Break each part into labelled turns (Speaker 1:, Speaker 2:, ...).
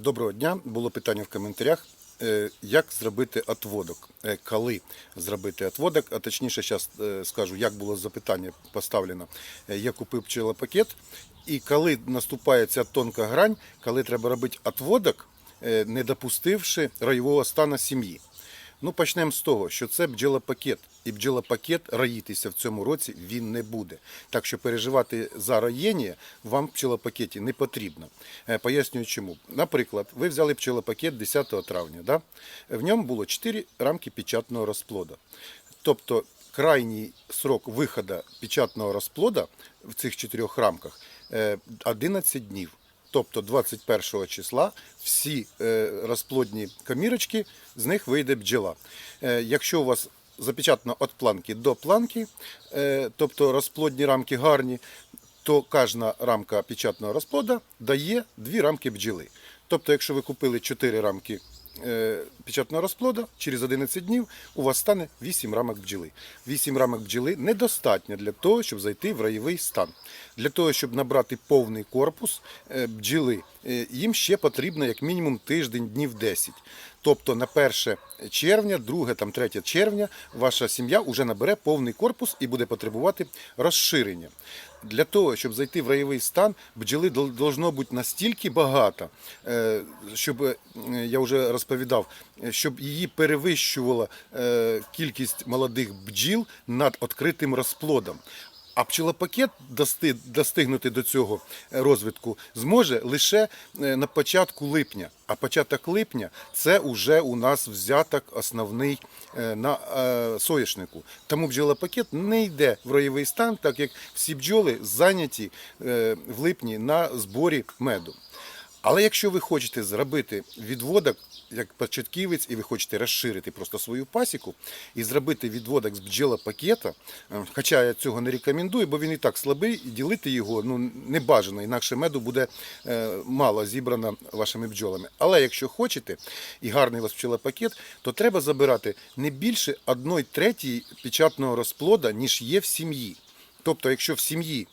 Speaker 1: Доброго дня. Було питання в коментарях. е, Як зробити отводок? Е, Коли зробити отводок? А точніше, зараз скажу, як було запитання поставлено. Е, Я купив пчелопакет, і коли наступає ця тонка грань, коли треба робити отводок, е, не допустивши райового стану сім'ї. Ну, почнемо з того, що це бджолопакет. І бджолопакет роїтися в цьому році він не буде. Так що переживати за роєння вам в пчелопакеті не потрібно. Е, Пояснюю чому. Наприклад, ви взяли пчелопакет 10 травня. Да? В ньому було 4 рамки печатного розплода. Тобто крайній срок виходу печатного розплода в цих чотирьох рамках е, 11 днів. Тобто 21 числа всі е, розплодні комірочки, з них вийде бджола. Е, Якщо у вас запечатано від планки до планки, е, тобто розплодні рамки гарні, то кожна рамка печатного розплода дає дві рамки бджоли. Тобто, якщо ви купили 4 рамки печатного розплода, через 11 днів у вас стане 8 рамок бджіли. 8 рамок бджіли недостатньо для того, щоб зайти в раєвий стан. Для того, щоб набрати повний корпус бджіли, е, їм ще потрібно як мінімум тиждень, днів 10. Тобто на 1 червня, 2, там 3 червня ваша сім'я вже набере повний корпус і буде потребувати розширення. Для того, щоб зайти в раєвий стан, бджоли дол- должно бути настільки багато, е, щоб е, я вже розповідав, щоб її перевищувала е, кількість молодих бджіл над відкритим розплодом. А пчелопакет достигнути до цього е, розвитку зможе лише е, на початку липня. А початок липня це вже у нас взяток основний е, на соєшнику. Тому бджолопакет не йде в роєвий стан, так як всі бджоли зайняті в липні на зборі меду. Але якщо ви хочете зробити відводок як початківець, і ви хочете розширити просто свою пасіку і зробити відводок з бджолопакета, е, хоча я цього не рекомендую, бо він і так слабий, і ділити його ну, не бажано, інакше меду буде е, мало зібрано вашими бджолами. Але якщо хочете і гарний у вас пчелопакет, то треба забирати не більше 1 третій печатного розплода, ніж є в сім'ї. Тобто, якщо в сім'ї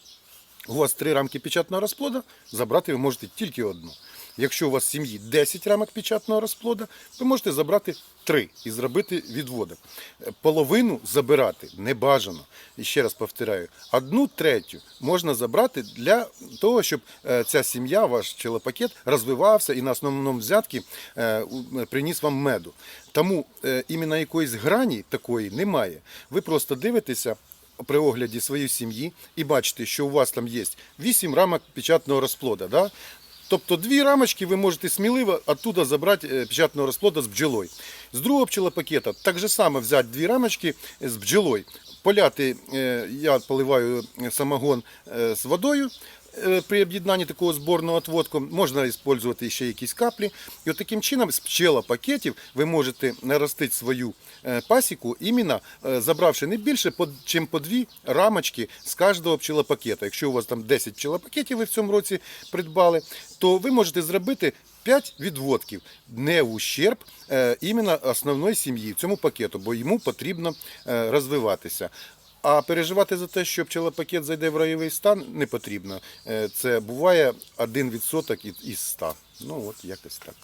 Speaker 1: у вас три рамки печатного розплода, забрати ви можете тільки одну. Якщо у вас в сім'ї 10 рамок печатного розплода, ви можете забрати 3 і зробити відводок. Е, Половину забирати не бажано. І ще раз повторяю, одну третю можна забрати для того, щоб е, ця сім'я, ваш пчелопакет, розвивався і на основному взятки е, приніс вам меду. Тому е, іменно якоїсь грані такої немає. Ви просто дивитеся при огляді своєї сім'ї і бачите, що у вас там є 8 рамок печатного розплода. Да? Тобто дві рамочки ви можете сміливо оттуда забрати е, печатного розплода з бджолою. З другого пчелопакета так же само взяти дві рамочки з бджолою. Поляти, е, я поливаю самогон е, з водою, при об'єднанні такого зборного отводку можна використовувати ще якісь каплі. І от таким чином з пчелопакетів ви можете наростити свою е, пасіку, іменно е, забравши не більше, чим по дві рамочки з кожного пчелопакета. Якщо у вас там 10 пчелопакетів ви в цьому році придбали, то ви можете зробити 5 відводків не в ущерб е, іменно основної сім'ї цьому пакету, бо йому потрібно е, розвиватися. А переживати за те, що пчелопакет зайде в райовий стан, не потрібно. Е, Це буває 1% із 100. Ну от якось так.